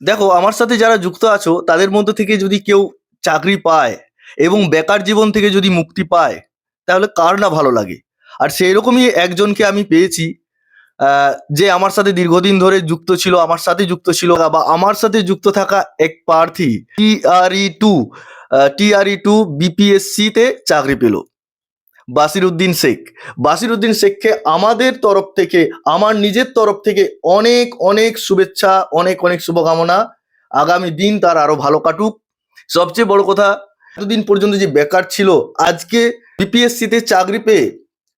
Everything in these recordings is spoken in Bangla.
দেখো, আমার সাথে যারা যুক্ত আছো, তাদের মধ্যে থেকে যদি কেউ চাকরি পায় এবং বেকার জীবন থেকে যদি মুক্তি পায়, তাহলে কার না ভালো লাগে? আর সেই রকমই একজনকে আমি পেয়েছি যে আমার সাথে দীর্ঘদিন ধরে যুক্ত ছিল, আমার সাথে যুক্ত ছিল বা আমার সাথে যুক্ত থাকা এক প্রার্থী, TRE two TRE two BPSC তে চাকরি পেল। বাসির উদ্দিন শেখ। বাসির উদ্দিন শেখকে আমাদের তরফ থেকে, আমার নিজের তরফ থেকে অনেক অনেক শুভেচ্ছা, অনেক অনেক শুভকামনা। আগামী দিন তার আরও ভালো কাটুক। সবচেয়ে বড় কথা, এতদিন পর্যন্ত যে বেকার ছিল, আজকে বিপিএসসি তে চাকরি পেয়ে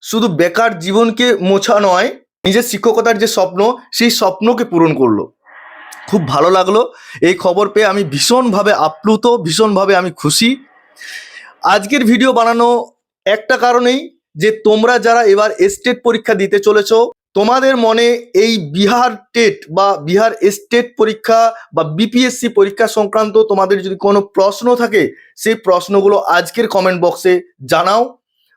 শুধু বেকার জীবনকে মোছা নয়, নিজের শিক্ষকতার যে স্বপ্ন, সেই স্বপ্নকে পূরণ করল। খুব ভালো লাগল। এই খবর পেয়ে আমি ভীষণভাবে আপ্লুত, ভীষণভাবে আমি খুশি। আজকের ভিডিও বানানো একটা কারণেই যে তোমরা যারা এবার স্টেট পরীক্ষা দিতে চলেছো, তোমাদের মনে এই বিহার টেট বা বিহার স্টেট পরীক্ষা বা বিপিএসসি পরীক্ষা সংক্রান্ত তোমাদের যদি কোনো প্রশ্ন থাকে, সেই প্রশ্নগুলো আজকের কমেন্ট বক্সে জানাও।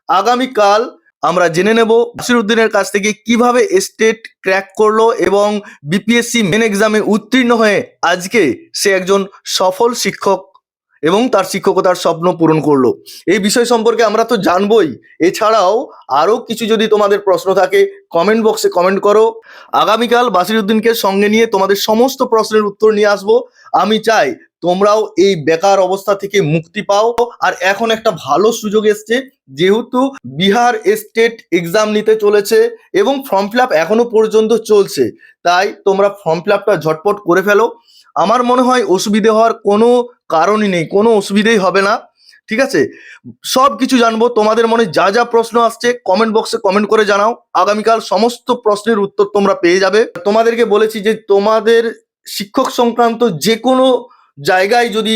আগামীকাল আমরা জেনে নেব বসিরুদ্দিনের কাছ থেকে কীভাবে স্টেট ক্র্যাক করল এবং বিপিএসসি মেন এক্সামে উত্তীর্ণ হয়ে আজকে সে একজন সফল শিক্ষক এবং তার শিক্ষকতার স্বপ্ন পূরণ করল। এই বিষয় সম্পর্কে আমরা তো জানবই। এছাড়াও আরও কিছু যদি তোমাদের প্রশ্ন থাকে কমেন্ট বক্সে কমেন্ট করো। আগামীকাল বাসিরুদ্দিনকে সঙ্গে নিয়ে তোমাদের সমস্ত প্রশ্নের উত্তর নিয়ে আসব। আমি চাই তোমরাও এই বেকার অবস্থা থেকে মুক্তি পাও। আর এখন একটা ভালো সুযোগ এসছে, যেহেতু বিহার স্টেট এক্সাম নিতে চলেছে এবং ফর্ম ফিল এখনও পর্যন্ত চলছে। তাই তোমরা ফর্ম ফিল ঝটপট করে ফেলো। আমার মনে হয় অসুবিধে হওয়ার কোনো কারণই নেই, কোনো অসুবিধেই হবে না, ঠিক আছে? সব কিছু জানব, তোমাদের মনে যা যা প্রশ্ন আসছে কমেন্ট বক্সে কমেন্ট করে জানাও। আগামীকাল সমস্ত প্রশ্নের উত্তর তোমরা পেয়ে যাবে। তোমাদেরকে বলেছি যে, তোমাদের শিক্ষক সংক্রান্ত যে কোনো জায়গায় যদি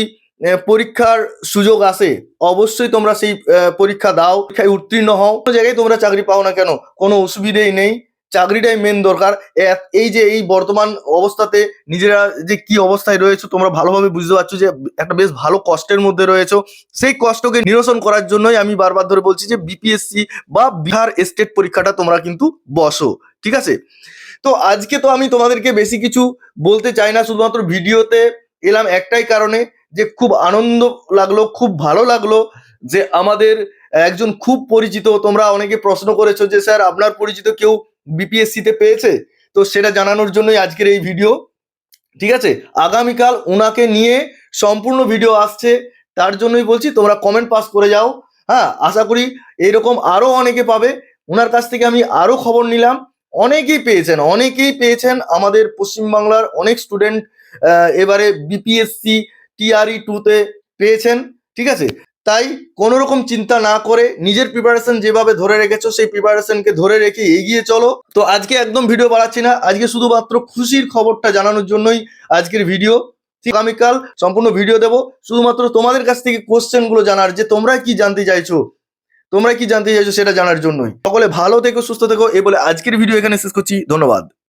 পরীক্ষার সুযোগ আসে, অবশ্যই তোমরা সেই পরীক্ষা দাও। পরীক্ষায় উত্তীর্ণ হও। কোনো জায়গায় তোমরা চাকরি পাও না কেন? কোনো অসুবিধেই নেই। চাকরিটাই মেন দরকার। এই যে এই বর্তমান অবস্থাতে নিজেরা যে কি অবস্থায় রয়েছে, তোমরা ভালোভাবে বুঝতে পারছ যে একটা বেশ ভালো কষ্টের মধ্যে রয়েছে। সেই কষ্টকে নিরসন করার জন্যই আমি বারবার ধরে বলছি যে বিপিএসসি বা বিহার স্টেট পরীক্ষাটা তোমরা কিন্তু বসো, ঠিক আছে? তো আজকে তো আমি তোমাদেরকে বেশি কিছু বলতে চাই না, শুধুমাত্র ভিডিওতে এলাম একটাই কারণে যে খুব আনন্দ লাগল, খুব ভালো লাগল যে আমাদের একজন খুব পরিচিত, তোমরা অনেকে প্রশ্ন করেছ যে স্যার আপনার পরিচিত কেউ বিপিএসসি তে পেয়েছে, তো সেটা জানানোর জন্যই আজকের এই ভিডিও ঠিক আছে? আগামীকাল ওনাকে নিয়ে সম্পূর্ণ ভিডিও আসছে, তার জন্যই বলছি তোমরা কমেন্ট পাস করে যাও হ্যাঁ? আশা করি এইরকম আরও অনেকে পাবে। ওনার কাছ থেকে আমি আরও খবর নিলাম। অনেকেই পেয়েছেন অনেকেই পেয়েছেন আমাদের পশ্চিমবাংলার অনেক স্টুডেন্ট এবারে বিপিএসসি টিআরই টুতে পেয়েছেন, ঠিক আছে? তাই কোনো রকম চিন্তা না করে নিজের প্রিপারেশন যেভাবে ধরে রেখেছো, সেই প্রিপারেশনকে ধরে রেখে এগিয়ে চলো। তো আজকে একদম ভিডিও বাড়াচ্ছি না, আজকে শুধুমাত্র খুশির খবরটা জানানোর জন্যই আজকের ভিডিও আগামীকাল সম্পূর্ণ ভিডিও দেবো। শুধুমাত্র তোমাদের কাছ থেকে কোশ্চেনগুলো জানার, যে তোমরা কি জানতে চাইছো, তোমরা কি জানতে চাইছো সেটা জানার জন্যই। সকলে ভালো থেকো, সুস্থ থেকো এই বলে আজকের ভিডিও এখানে শেষ করছি। ধন্যবাদ।